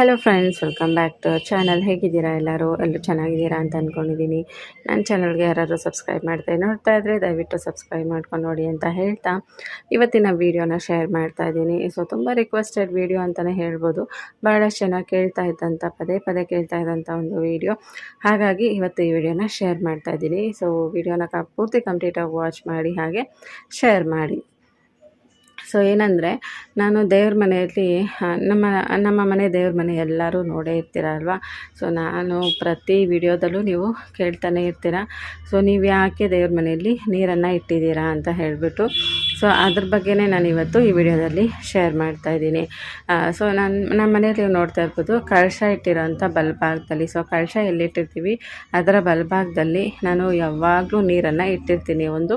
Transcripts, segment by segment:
Hello friends welcome back to channel ಹೇಗಿದ್ದೀರಾ ಎಲ್ಲರೂ? ಎಲ್ಲರೂ ಚೆನ್ನಾಗಿದ್ದೀರಾ ಅಂತ ಅಂದ್ಕೊಂಡಿದ್ದೀನಿ ನನ್ನ ಚಾನಲ್ಗೆ ಯಾರಾದರೂ ಸಬ್ಸ್ಕ್ರೈಬ್ ಮಾಡ್ತಾ ನೋಡ್ತಾ ಇದ್ದರೆ ದಯವಿಟ್ಟು ಸಬ್ಸ್ಕ್ರೈಬ್ ಮಾಡ್ಕೊಂಡು ನೋಡಿ ಅಂತ ಹೇಳ್ತಾ ಇವತ್ತಿನ ವೀಡಿಯೋನ ಶೇರ್ ಮಾಡ್ತಾ ಇದ್ದೀನಿ. ಸೊ ತುಂಬ ರಿಕ್ವೆಸ್ಟೆಡ್ ವೀಡಿಯೋ ಅಂತಲೇ ಹೇಳ್ಬೋದು. ಭಾಳಷ್ಟು ಜನ ಕೇಳ್ತಾ ಇದ್ದಂಥ ಪದೇ ಪದೇ ಕೇಳ್ತಾ ಇದ್ದಂಥ ಒಂದು ವೀಡಿಯೋ ಹಾಗಾಗಿ ಇವತ್ತು ಈ ವಿಡಿಯೋನ ಶೇರ್ ಮಾಡ್ತಾ ಇದ್ದೀನಿ. ಸೊ ವಿಡಿಯೋನ ಕ, ಪೂರ್ತಿ ಕಂಪ್ಲೀಟಾಗಿ ವಾಚ್ ಮಾಡಿ, ಹಾಗೆ ಶೇರ್ ಮಾಡಿ. ಸೊ ಏನಂದರೆ, ನಾನು ದೇವ್ರ ಮನೆಯಲ್ಲಿ ನಮ್ಮ ನಮ್ಮ ಮನೆ ದೇವ್ರ ಮನೆ ಎಲ್ಲರೂ ನೋಡೇ ಇರ್ತೀರ ಅಲ್ವಾ ಸೊ ನಾನು ಪ್ರತಿ ವಿಡಿಯೋದಲ್ಲೂ ನೀವು ಕೇಳ್ತಾನೆ ಇರ್ತೀರ. ಸೊ ನೀವು ಯಾಕೆ ದೇವ್ರ ಮನೆಯಲ್ಲಿ ನೀರನ್ನು ಇಟ್ಟಿದ್ದೀರಾ ಅಂತ ಹೇಳಿಬಿಟ್ಟು ಸೊ ಅದ್ರ ಬಗ್ಗೆನೇ ನಾನು ಇವತ್ತು ಈ ವಿಡಿಯೋದಲ್ಲಿ ಶೇರ್ ಮಾಡ್ತಾ ಇದ್ದೀನಿ. ಸೊ ನಾನು ನಮ್ಮ ಮನೆಯಲ್ಲಿ ನೋಡ್ತಾ ಇರ್ಬೋದು, ಕಳಶ ಇಟ್ಟಿರೋಂಥ ಬಲ್ಭಾಗದಲ್ಲಿ ಸೊ ಕಳಶ ಎಲ್ಲಿಟ್ಟಿರ್ತೀವಿ, ಅದರ ಬಲ್ಭಾಗದಲ್ಲಿ ನಾನು ಯಾವಾಗಲೂ ನೀರನ್ನು ಇಟ್ಟಿರ್ತೀನಿ. ಒಂದು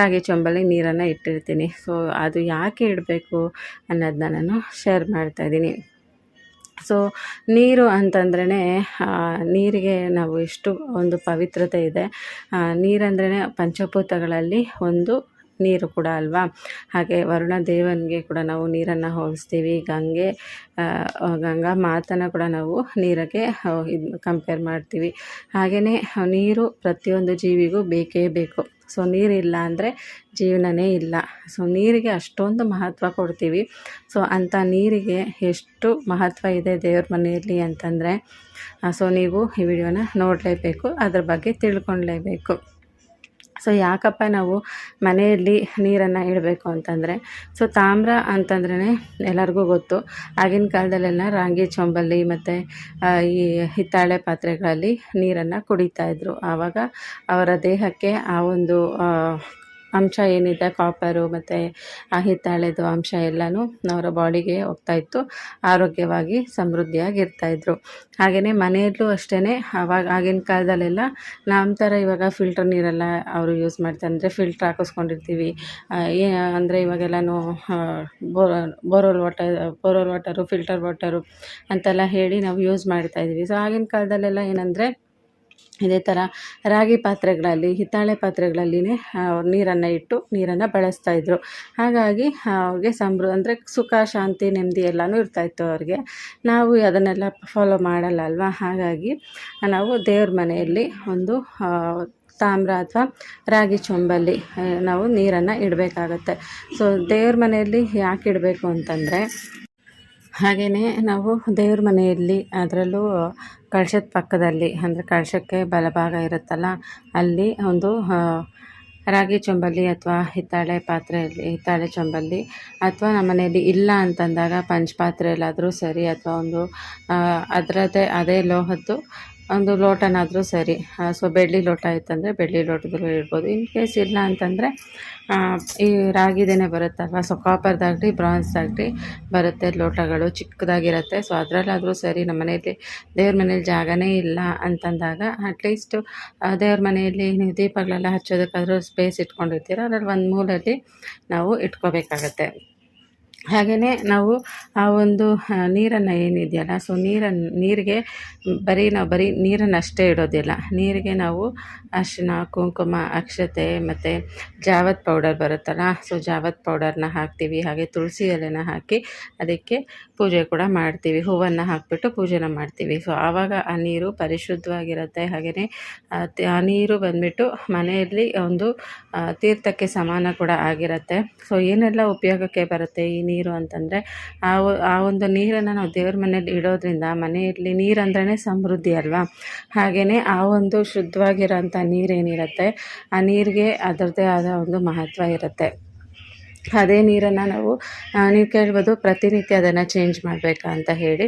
ರಾಗಿ ಚೊಂಬಲಿ ನೀರನ್ನು ಇಟ್ಟಿರ್ತೀನಿ. ಸೊ ಅದು ಯಾಕೆ ಇಡಬೇಕು ಅನ್ನೋದನ್ನ ನಾನು ಶೇರ್ ಮಾಡ್ತಾಯಿದ್ದೀನಿ ಸೊ ನೀರು ಅಂತಂದ್ರೇ ನೀರಿಗೆ ನಾವು ಎಷ್ಟು ಒಂದು ಪವಿತ್ರತೆ ಇದೆ. ನೀರಂದ್ರೇ ಪಂಚಭೂತಗಳಲ್ಲಿ ಒಂದು ನೀರು ಕೂಡ ಅಲ್ವಾ? ಹಾಗೆ ವರುಣ ದೇವನಿಗೆ ಕೂಡ ನಾವು ನೀರನ್ನು ಹೋಲಿಸ್ತೀವಿ ಗಂಗೆ ಗಂಗಾ ಮಾತನ ಕೂಡ ನಾವು ನೀರಿಗೆ ಇದು ಕಂಪೇರ್ ಮಾಡ್ತೀವಿ. ಹಾಗೆಯೇ ನೀರು ಪ್ರತಿಯೊಂದು ಜೀವಿಗೂ ಬೇಕೇ ಬೇಕು. ಸೊ, ನೀರಿಲ್ಲ ಅಂದರೆ ಜೀವನವೇ ಇಲ್ಲ. ಸೊ, ನೀರಿಗೆ ಅಷ್ಟೊಂದು ಮಹತ್ವ ಕೊಡ್ತೀವಿ. ಸೊ ಅಂಥ ನೀರಿಗೆ ಎಷ್ಟು ಮಹತ್ವ ಇದೆ ದೇವ್ರ ಮನೆಯಲ್ಲಿ ಅಂತಂದರೆ ಸೊ, ನೀವು ಈ ವಿಡಿಯೋನ ನೋಡಲೇಬೇಕು. ಅದ್ರ ಬಗ್ಗೆ ತಿಳ್ಕೊಳ್ಲೇಬೇಕು ಸೊ ಯಾಕಪ್ಪ ನಾವು ಮನೆಯಲ್ಲಿ ನೀರನ್ನು ಇಡಬೇಕು ಅಂತಂದರೆ, ಸೊ ತಾಮ್ರ ಅಂತಂದ್ರೇ ಎಲ್ಲರಿಗೂ ಗೊತ್ತು. ಆಗಿನ ಕಾಲದಲ್ಲೆಲ್ಲ ರಾಗಿ ಚೊಂಬಲ್ಲಿ ಮತ್ತು ಈ ಹಿತ್ತಾಳೆ ಪಾತ್ರೆಗಳಲ್ಲಿ ನೀರನ್ನು ಕುಡಿತಾಯಿದ್ರು ಆವಾಗ ಅವರ ದೇಹಕ್ಕೆ ಆ ಒಂದು ಅಂಶ ಏನಿದೆ ಕಾಪರು ಮತ್ತು, ಆ ಹಿತ್ತಾಳೆದು ಅಂಶ ಎಲ್ಲನೂ ಅವರ ಬಾಡಿಗೆ ಹೋಗ್ತಾಯಿತ್ತು ಆರೋಗ್ಯವಾಗಿ ಸಮೃದ್ಧಿಯಾಗಿರ್ತಾಯಿದ್ರು ಹಾಗೆಯೇ ಮನೆಯಲ್ಲೂ ಅಷ್ಟೇ ಅವಾಗ ಆಗಿನ ಕಾಲದಲ್ಲೆಲ್ಲ ನಮ್ಮ ಥರ ಇವಾಗ ಫಿಲ್ಟರ್ ನೀರೆಲ್ಲ ಅವರು ಯೂಸ್ ಮಾಡ್ತಾರೆ. ಅಂದರೆ ಫಿಲ್ಟ್ರ್ ಹಾಕಿಸ್ಕೊಂಡಿರ್ತೀವಿ. ಏ, ಅಂದರೆ ಇವಾಗೆಲ್ಲನೂ borewell water borewell water filter water ಅಂತೆಲ್ಲ ಹೇಳಿ ನಾವು ಯೂಸ್ ಮಾಡ್ತಾಯಿದ್ವಿ ಸೊ ಆಗಿನ ಕಾಲದಲ್ಲೆಲ್ಲ ಏನಂದರೆ ಇದೇ ಥರ ರಾಗಿ ಪಾತ್ರೆಗಳಲ್ಲಿ, ಹಿತ್ತಾಳೆ ಪಾತ್ರೆಗಳಲ್ಲಿನೇ ನೀರನ್ನು ಇಟ್ಟು ನೀರನ್ನು ಬಳಸ್ತಾಯಿದ್ರು ಹಾಗಾಗಿ ಅವ್ರಿಗೆ ಸಮೃ ಅಂದರೆ ಸುಖ, ಶಾಂತಿ, ನೆಮ್ಮದಿ ಎಲ್ಲನೂ ಇರ್ತಾಯಿತ್ತು ಅವ್ರಿಗೆ. ನಾವು ಅದನ್ನೆಲ್ಲ ಫಾಲೋ ಮಾಡಲ್ಲ ಅಲ್ವಾ? ಹಾಗಾಗಿ, ನಾವು ದೇವ್ರ ಮನೆಯಲ್ಲಿ ಒಂದು ತಾಮ್ರ ಅಥವಾ ರಾಗಿ ಚೊಂಬಲ್ಲಿ ನಾವು ನೀರನ್ನು ಇಡಬೇಕಾಗತ್ತೆ. ಸೊ ದೇವ್ರ ಮನೆಯಲ್ಲಿ ಯಾಕೆ ಇಡಬೇಕು ಅಂತಂದರೆ ಹಾಗೆಯೇ ನಾವು ದೇವ್ರ ಮನೆಯಲ್ಲಿ ಅದರಲ್ಲೂ ಕಳಶದ ಪಕ್ಕದಲ್ಲಿ, ಅಂದರೆ ಕಳಶಕ್ಕೆ ಬಲಭಾಗ ಇರುತ್ತಲ್ಲ, ಅಲ್ಲಿ ಒಂದು ರಾಗಿ ಚೊಂಬಲ್ಲಿ ಅಥವಾ ಹಿತ್ತಾಳೆ ಪಾತ್ರೆಯಲ್ಲಿ, ಹಿತ್ತಾಳೆ ಚೊಂಬಲ್ಲಿ, ಅಥವಾ ನಮ್ಮ ಮನೆಯಲ್ಲಿ ಇಲ್ಲ ಅಂತಂದಾಗ ಪಂಚಪಾತ್ರೆಯಲ್ಲಾದರೂ ಸರಿ, ಅಥವಾ ಒಂದು ಅದರದ್ದೇ, ಅದೇ ಲೋಹದ್ದು ಒಂದು ಲೋಟನಾದರೂ ಸರಿ. ಸೊ ಬೆಳ್ಳಿ ಲೋಟ ಇತ್ತಂದರೆ ಬೆಳ್ಳಿ ಲೋಟದಲ್ಲೂ ಇಡ್ಬೋದು ಇನ್ ಕೇಸ್ ಇಲ್ಲ ಅಂತಂದರೆ ಈ ರಾಗಿದೇನೆ ಬರುತ್ತಲ್ವ? ಸೊ ಕಾಪರ್ದಾಗಲಿ ಬ್ರಾನ್ಸ್ದಾಗಲಿ ಬರುತ್ತೆ ಲೋಟಗಳು. ಚಿಕ್ಕದಾಗಿರುತ್ತೆ. ಸೊ ಅದರಲ್ಲಾದರೂ ಸರಿ, ನಮ್ಮ ಮನೆಯಲ್ಲಿ ದೇವ್ರ ಮನೇಲಿ ಜಾಗನೇ ಇಲ್ಲ ಅಂತಂದಾಗ ಅಟ್ಲೀಸ್ಟು ದೇವ್ರ ಮನೆಯಲ್ಲಿ ನೀವು ದೀಪಗಳೆಲ್ಲ ಹಚ್ಚೋದಕ್ಕಾದರೂ ಸ್ಪೇಸ್ ಇಟ್ಕೊಂಡಿರ್ತೀರ. ಅದರಲ್ಲಿ ಒಂದು ಮೂಲಲ್ಲಿ ನಾವು ಇಟ್ಕೋಬೇಕಾಗತ್ತೆ. ಹಾಗೆಯೇ ನಾವು ಆ ಒಂದು ನೀರನ್ನು ಏನಿದೆಯಲ್ಲ ಸೊ ನೀರನ್ನು ನೀರಿಗೆ ಬರೀ ನಾವು ಬರೀ ನೀರನ್ನು ಅಷ್ಟೇ ಇಡೋದಿಲ್ಲ. ನೀರಿಗೆ ನಾವು ಅರಿಶಿನ ಕುಂಕುಮ, ಅಕ್ಷತೆ ಮತ್ತು ಜಾವತ್ ಪೌಡರ್ ಬರುತ್ತಲ್ಲ ಸೊ ಜಾವತ್ ಪೌಡರ್ನ ಹಾಕ್ತೀವಿ. ಹಾಗೆ ತುಳಸಿ ಎಲೆನ ಹಾಕಿ ಅದಕ್ಕೆ ಪೂಜೆ ಕೂಡ ಮಾಡ್ತೀವಿ. ಹೂವನ್ನು ಹಾಕಿಬಿಟ್ಟು ಪೂಜೆನ ಮಾಡ್ತೀವಿ. ಸೊ ಆವಾಗ ಆ ನೀರು ಪರಿಶುದ್ಧವಾಗಿರುತ್ತೆ. ಹಾಗೆಯೇ ಆ ನೀರು ಬಂದುಬಿಟ್ಟು ಮನೆಯಲ್ಲಿ ಒಂದು ತೀರ್ಥಕ್ಕೆ ಸಮಾನ ಕೂಡ ಆಗಿರುತ್ತೆ. ಸೊ ಏನೆಲ್ಲ ಉಪಯೋಗಕ್ಕೆ ಬರುತ್ತೆ ಈ ಅಂತಂದರೆ ಆ ಆ ಒಂದು ನೀರನ್ನು ನಾವು ದೇವ್ರ ಮನೇಲಿ ಇಡೋದ್ರಿಂದ ಮನೆಯಲ್ಲಿ ನೀರಂದ್ರೇ ಸಮೃದ್ಧಿ ಅಲ್ವಾ? ಹಾಗೆಯೇ ಆ ಒಂದು ಶುದ್ಧವಾಗಿರೋಂಥ ನೀರೇನಿರುತ್ತೆ ಆ ನೀರಿಗೆ ಅದರದ್ದೇ ಆದ ಒಂದು ಮಹತ್ವ ಇರುತ್ತೆ. ಅದೇ ನೀರನ್ನು ನಾವು ನೀವು ಕೇಳ್ಬೋದು. ಪ್ರತಿನಿತ್ಯ ಅದನ್ನು ಚೇಂಜ್ ಮಾಡಬೇಕಾ ಅಂತ ಹೇಳಿ.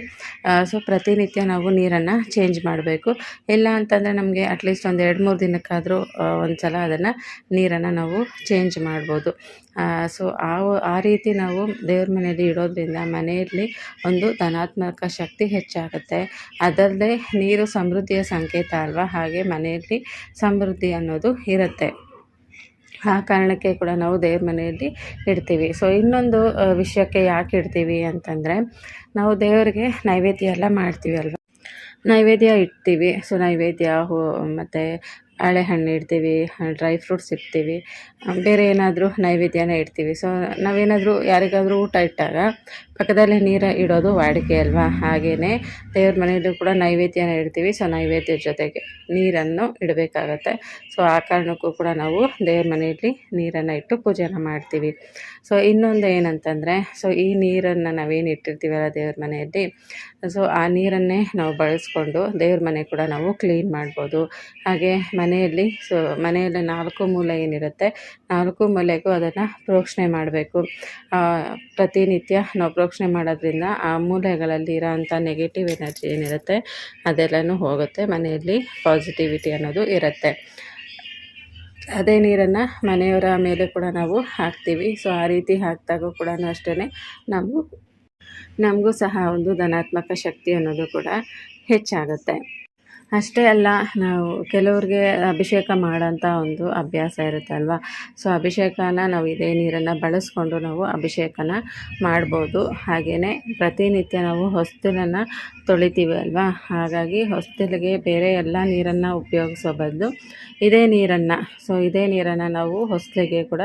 ಸೊ ಪ್ರತಿನಿತ್ಯ ನಾವು ನೀರನ್ನು ಚೇಂಜ್ ಮಾಡಬೇಕು. ಇಲ್ಲ ಅಂತಂದರೆ ನಮಗೆ ಅಟ್ಲೀಸ್ಟ್ ಒಂದು ಎರಡು ಮೂರು ದಿನಕ್ಕಾದರೂ ಒಂದು ಸಲ ಅದನ್ನು ನೀರನ್ನು ನಾವು ಚೇಂಜ್ ಮಾಡ್ಬೋದು. ಸೊ ಆ ಆ ರೀತಿ ನಾವು ದೇವ್ರ ಮನೆಯಲ್ಲಿ ಇಡೋದ್ರಿಂದ ಮನೆಯಲ್ಲಿ ಒಂದು ಧನಾತ್ಮಕ ಶಕ್ತಿ ಹೆಚ್ಚಾಗುತ್ತೆ. ಅದಲ್ಲದೆ ನೀರು ಸಮೃದ್ಧಿಯ ಸಂಕೇತ ಅಲ್ವಾ? ಹಾಗೆ ಮನೆಯಲ್ಲಿ ಸಮೃದ್ಧಿ ಅನ್ನೋದು ಇರುತ್ತೆ. ಆ ಕಾರಣಕ್ಕೆ ಕೂಡ ನಾವು ದೇವ್ರ ಮನೆಯಲ್ಲಿ ಇಡ್ತೀವಿ. ಸೊ ಇನ್ನೊಂದು ವಿಷಯಕ್ಕೆ ಯಾಕೆ ಇಡ್ತೀವಿ ಅಂತಂದರೆ, ನಾವು ದೇವರಿಗೆ ನೈವೇದ್ಯ ಎಲ್ಲ ಮಾಡ್ತೀವಿ ಅಲ್ವಾ? ನೈವೇದ್ಯ ಇಡ್ತೀವಿ. ಸೊ ನೈವೇದ್ಯ, ಹೋ, ಮತ್ತು ಹಣ್ಣು ಇಡ್ತೀವಿ ಡ್ರೈ ಫ್ರೂಟ್ಸ್ ಇಡ್ತೀವಿ, ಬೇರೆ ಏನಾದರೂ ನೈವೇದ್ಯನ ಇಡ್ತೀವಿ. ಸೊ ನಾವೇನಾದರೂ ಯಾರಿಗಾದರೂ ಊಟ ಇಟ್ಟಾಗ ಪಕ್ಕದಲ್ಲೇ ನೀರು ಇಡೋದು ವಾಡಿಕೆ ಅಲ್ವಾ? ಹಾಗೆಯೇ ದೇವ್ರ ಮನೆಯಲ್ಲೂ ಕೂಡ ನೈವೇದ್ಯನ ಇಡ್ತೀವಿ. ಸೊ ನೈವೇದ್ಯದ ಜೊತೆಗೆ ನೀರನ್ನು ಇಡಬೇಕಾಗತ್ತೆ. ಸೊ ಆ ಕಾರಣಕ್ಕೂ ಕೂಡ ನಾವು ದೇವ್ರ ಮನೆಯಲ್ಲಿ ನೀರನ್ನು ಇಟ್ಟು ಪೂಜೆನ ಮಾಡ್ತೀವಿ. ಸೊ ಇನ್ನೊಂದು ಏನಂತಂದರೆ ಸೊ ಈ ನೀರನ್ನು ನಾವೇನು ಇಟ್ಟಿರ್ತೀವಲ್ಲ ದೇವ್ರ ಮನೆಯಲ್ಲಿ ಸೊ ಆ ನೀರನ್ನೇ ನಾವು ಬಳಸ್ಕೊಂಡು ದೇವ್ರ ಮನೆ ಕೂಡ ನಾವು ಕ್ಲೀನ್ ಮಾಡ್ಬೋದು. ಹಾಗೆ ಮನೆಯಲ್ಲಿ ಸೊ ಮನೆಯಲ್ಲಿ ನಾಲ್ಕು ಮೂಲೆ ಏನಿರುತ್ತೆ, ನಾಲ್ಕು ಮೂಲೆಗೂ ಅದನ್ನು ಪ್ರೋಕ್ಷಣೆ ಮಾಡಬೇಕು. ಪ್ರತಿನಿತ್ಯ ನಾವು ಪ್ರೋಕ್ಷಣೆ ಮಾಡೋದ್ರಿಂದ ಆ ಮೂಲೆಗಳಲ್ಲಿ ಇರೋಂಥ ನೆಗೆಟಿವ್ ಎನರ್ಜಿ ಏನಿರುತ್ತೆ, ಅದೆಲ್ಲನೂ ಹೋಗುತ್ತೆ, ಮನೆಯಲ್ಲಿ ಪಾಸಿಟಿವಿಟಿ ಅನ್ನೋದು ಇರುತ್ತೆ. ಅದೇ ನೀರನ್ನು ಮನೆಯವರ ಮೇಲೆ ಕೂಡ ನಾವು ಹಾಕ್ತೀವಿ. ಸೊ ಆ ರೀತಿ ಹಾಕಿದಾಗ ಕೂಡ ಅಷ್ಟೇ ನಮಗೂ ನಮಗೂ ಸಹ ಒಂದು ಧನಾತ್ಮಕ ಶಕ್ತಿ ಅನ್ನೋದು ಕೂಡ ಹೆಚ್ಚಾಗುತ್ತೆ. ಅಷ್ಟೇ ಅಲ್ಲ, ನಾವು ಕೆಲವ್ರಿಗೆ ಅಭಿಷೇಕ ಮಾಡೋಂಥ ಒಂದು ಅಭ್ಯಾಸ ಇರುತ್ತೆ ಅಲ್ವಾ? ಸೊ ಅಭಿಷೇಕನ ನಾವು ಇದೇ ನೀರನ್ನು ಬಳಸ್ಕೊಂಡು ನಾವು ಅಭಿಷೇಕನ ಮಾಡ್ಬೋದು. ಹಾಗೆಯೇ ಪ್ರತಿನಿತ್ಯ ನಾವು ಹೊಸ್ತಿಲನ್ನು ತೊಳಿತೀವಿ ಅಲ್ವಾ? ಹಾಗಾಗಿ ಹೊಸ್ತಿಲಿಗೆ ಬೇರೆ ಎಲ್ಲ ನೀರನ್ನು ಉಪಯೋಗಿಸೋ ಬದಲು ಇದೇ ನೀರನ್ನು ಸೊ ಇದೇ ನೀರನ್ನು ನಾವು ಹೊಸ್ಲಿಗೆ ಕೂಡ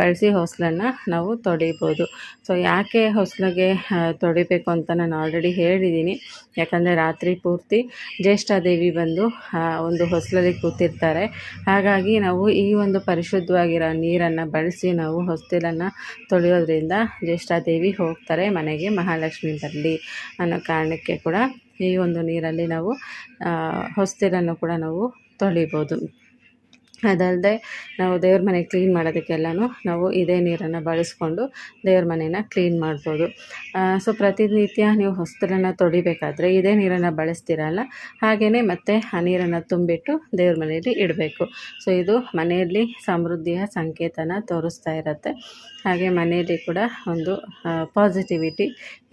ಬಳಸಿ ಹೊಸ್ಲನ್ನು ನಾವು ತೊಡಿಬೋದು. ಸೊ ಯಾಕೆ ಹೊಸ್ಲಿಗೆ ತೊಳಿಬೇಕು ಅಂತ ನಾನು ಆಲ್ರೆಡಿ ಹೇಳಿದ್ದೀನಿ ಯಾಕಂದರೆ ರಾತ್ರಿ ಪೂರ್ತಿ ಜ್ಯೇಷ್ಠಾದೇವಿ ಬಂದು ಒಂದು ಹೊಸ್ಲಲ್ಲಿ ಕೂತಿರ್ತಾರೆ. ಹಾಗಾಗಿ ನಾವು ಈ ಒಂದು ಪರಿಶುದ್ಧವಾಗಿರೋ ನೀರನ್ನು ಬಳಸಿ ನಾವು ಹೊಸ್ತಿಲನ್ನು ತೊಳೆಯೋದ್ರಿಂದ ಜ್ಯೇಷ್ಠಾದೇವಿ ಹೋಗ್ತಾರೆ ಮನೆಗೆ ಮಹಾಲಕ್ಷ್ಮಿ ಬರಲಿ ಅನ್ನೋ ಕಾರಣಕ್ಕೆ ಕೂಡ ಈ ಒಂದು ನೀರಲ್ಲಿ ನಾವು ಹೊಸ್ತಿಲನ್ನು ಕೂಡ ನಾವು ತೊಳಿಬೋದು. ಅದಲ್ಲದೆ ನಾವು ದೇವ್ರ ಮನೆ ಕ್ಲೀನ್ ಮಾಡೋದಕ್ಕೆಲ್ಲನೂ ನಾವು ಇದೇ ನೀರನ್ನು ಬಳಸ್ಕೊಂಡು ದೇವ್ರ ಮನೇನ ಕ್ಲೀನ್ ಮಾಡ್ಬೋದು. ಸೊ ಪ್ರತಿನಿತ್ಯ ನೀವು ಹೊಸ್ತರನ್ನು ತೊಡಿಬೇಕಾದ್ರೆ ಇದೇ ನೀರನ್ನು ಬಳಸ್ತೀರಲ್ಲ ಹಾಗೆಯೇ ಮತ್ತೆ ಆ ನೀರನ್ನು ತುಂಬಿಟ್ಟು ದೇವ್ರ ಮನೆಯಲ್ಲಿ ಇಡಬೇಕು. ಸೊ ಇದು ಮನೆಯಲ್ಲಿ ಸಮೃದ್ಧಿಯ ಸಂಕೇತನ ತೋರಿಸ್ತಾ ಇರುತ್ತೆ. ಹಾಗೆ ಮನೆಯಲ್ಲಿ ಕೂಡ ಒಂದು ಪಾಸಿಟಿವಿಟಿ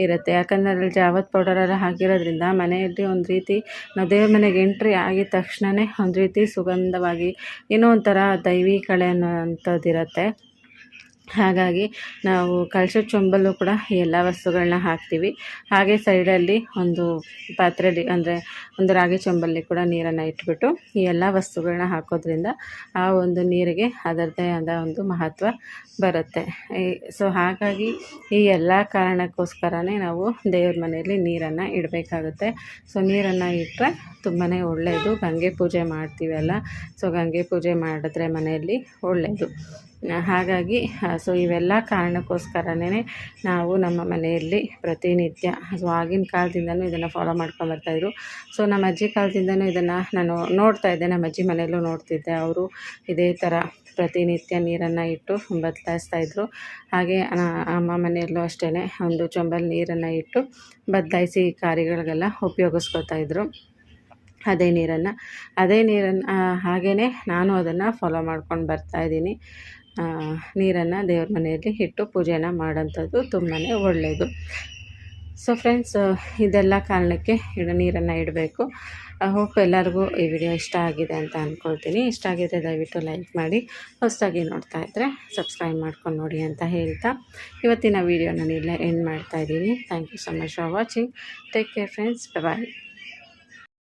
ಇರುತ್ತೆ. ಯಾಕಂದರೆ ಅದರಲ್ಲಿ ಜಾವತ್ ಪೌಡರೆಲ್ಲ ಹಾಕಿರೋದ್ರಿಂದ ಮನೆಯಲ್ಲಿ ಒಂದು ರೀತಿ ನಾವು ದೇವ್ರ ಮನೆಗೆ ಎಂಟ್ರಿ ಆಗಿದ ತಕ್ಷಣವೇ ಒಂದು ರೀತಿ ಸುಗಂಧವಾಗಿ ಏನೋ ಒಂಥರ ದೈವಿ ಕಳೆ ಅನ್ನೋವಂಥದ್ದು ಇರುತ್ತೆ ಹಾಗಾಗಿ ನಾವು ಕಳಶದ ಚೊಂಬಲ್ಲೂ ಕೂಡ ಎಲ್ಲ ವಸ್ತುಗಳನ್ನ ಹಾಕ್ತೀವಿ. ಹಾಗೆ ಸೈಡಲ್ಲಿ ಒಂದು ಪಾತ್ರೆಯಲ್ಲಿ ಅಂದರೆ ಒಂದು ರಾಗಿ ಚೊಂಬಲ್ಲಿ ಕೂಡ ನೀರನ್ನು ಇಟ್ಬಿಟ್ಟು ಈ ಎಲ್ಲ ವಸ್ತುಗಳನ್ನ ಹಾಕೋದ್ರಿಂದ ಆ ಒಂದು ನೀರಿಗೆ ಅದರದೇ ಆದ ಒಂದು ಮಹತ್ವ ಬರುತ್ತೆ. ಸೊ ಹಾಗಾಗಿ ಈ ಎಲ್ಲ ಕಾರಣಕ್ಕೋಸ್ಕರನೇ ನಾವು ದೇವ್ರ ಮನೆಯಲ್ಲಿ ನೀರನ್ನು ಇಡಬೇಕಾಗುತ್ತೆ. ಸೊ ನೀರನ್ನು ಇಟ್ಟರೆ ತುಂಬಾ ಒಳ್ಳೆಯದು ಗಂಗೆ ಪೂಜೆ ಮಾಡ್ತೀವಲ್ಲ ಸೊ ಗಂಗೆ ಪೂಜೆ ಮಾಡಿದ್ರೆ ಮನೆಯಲ್ಲಿ ಒಳ್ಳೆಯದು ಹಾಗಾಗಿ ಸೊ ಇವೆಲ್ಲ ಕಾರಣಕ್ಕೋಸ್ಕರನೇ ನಾವು ನಮ್ಮ ಮನೆಯಲ್ಲಿ ಪ್ರತಿನಿತ್ಯ ಸೊ ಆಗಿನ ಕಾಲದಿಂದನೂ ಇದನ್ನು ಫಾಲೋ ಮಾಡ್ಕೊಂಡು ಬರ್ತಾಯಿದ್ರು ಸೊ ನಮ್ಮ ಅಜ್ಜಿ ಕಾಲದಿಂದನೂ ಇದನ್ನು ನಾನು ನೋಡ್ತಾ ಇದ್ದೆ, ನಮ್ಮ ಅಜ್ಜಿ ಮನೆಯಲ್ಲೂ ನೋಡ್ತಿದ್ದೆ. ಅವರು ಇದೇ ಥರ ಪ್ರತಿನಿತ್ಯ ನೀರನ್ನು ಇಟ್ಟು ಬದಲಾಯಿಸ್ತಾಯಿದ್ರು ಹಾಗೆ ಅಮ್ಮ ಮನೆಯಲ್ಲೂ ಅಷ್ಟೇ ಒಂದು ಚೊಂಬಲ್ ನೀರನ್ನು ಇಟ್ಟು ಬದಲಾಯಿಸಿ ಕಾರ್ಯಗಳಿಗೆಲ್ಲ ಉಪಯೋಗಿಸ್ಕೊತಾಯಿದ್ರು ಅದೇ ನೀರನ್ನು. ಅದೇ ನೀರನ್ನು ಹಾಗೆಯೇ ನಾನು ಅದನ್ನು ಫಾಲೋ ಮಾಡ್ಕೊಂಡು ಬರ್ತಾಯಿದ್ದೀನಿ ನೀರನ್ನು ದೇವ್ರ ಮನೆಯಲ್ಲಿ ಇಟ್ಟು ಪೂಜೆನ ಮಾಡೋಂಥದ್ದು ತುಂಬಾ ಒಳ್ಳೆಯದು ಸೊ ಫ್ರೆಂಡ್ಸ್ ಇದೆಲ್ಲ ಕಾರಣಕ್ಕೆ ಇಡ, ನೀರನ್ನು ಇಡಬೇಕು. ಹೋಪ್ ಎಲ್ಲರಿಗೂ ಈ ವಿಡಿಯೋ ಇಷ್ಟ ಆಗಿದೆ ಅಂತ ಅಂದ್ಕೊಳ್ತೀನಿ ಇಷ್ಟ ಆಗಿದೆ ದಯವಿಟ್ಟು ಲೈಕ್ ಮಾಡಿ, ಹೊಸದಾಗಿ ನೋಡ್ತಾ ಇದ್ದರೆ ಸಬ್ಸ್ಕ್ರೈಬ್ ಮಾಡ್ಕೊಂಡು ನೋಡಿ ಅಂತ ಹೇಳ್ತಾ. ಇವತ್ತಿನ ವೀಡಿಯೋ ನಾನು ಇಲ್ಲೇ ಎಂಡ್ ಮಾಡ್ತಾಯಿದ್ದೀನಿ thank you so much for watching take care friends bye